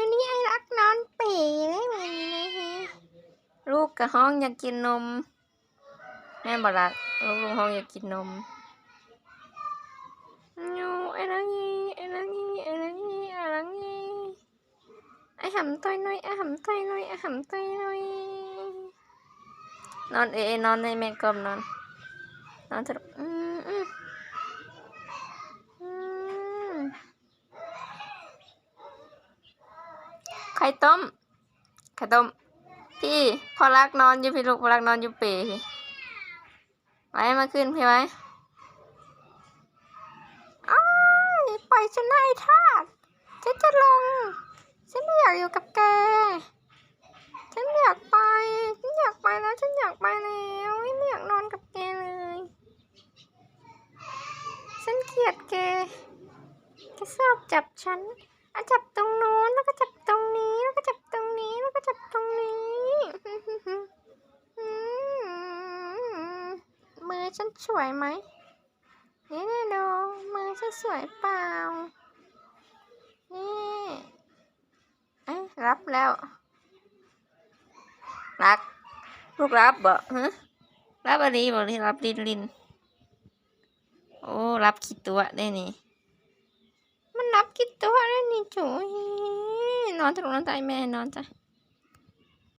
มื่อนี้ไอ้รักนอนเป๋เลยมื่อนี้นะฮะลูกกับห้องอยากกินนม แม่บอกรักลูกลูกห้องอยากกินนมยูไอ้รักงี้ไอ้รักงี้ไอ้รักงี้ไอ้รักงี้ไอ้หำต้อยหน่อยไอ้หำต้อยหน่อยไอ้หำต้อยหน่อยนอนเอนอนในแม่กลมนอนนอนเถอะอืมอืมอืม ไข่ต้ม ไข่ต้ม พี่พอรักนอนอยู่พี่ลูกพอรักนอนอยู่เปรพี่ไว้มาขึ้นพี่ไว้อ้ปล่อยฉันนะไอ้ทาสฉันจะลง ฉันไม่อยากอยู่กับแก ฉันอยากไป ฉันอยากไปแล้ว ฉันอยากไปแล้วไม่อยากนอนกับแกเลย ฉันเกลียดแกแกชอบจับฉันอะจับตรงโน้นแล้วก็จับตรงนี้ แล้วก็จับตรงนี้ แล้วก็จับตรงนี้ อืมมือ ฉันสวยไหมนี่นี่ดูมือฉันสวยเปล่า นี่เอ้รับแล้ว รัก ลูกรับบ่ฮะรับอะไรบ่นี่รับลินลินโอ้ รับกี่ตัวได้นี่ มันนับกี่ตัวได้นี่จุยนอนตรงนั้นตายแม่นอนจ้ะ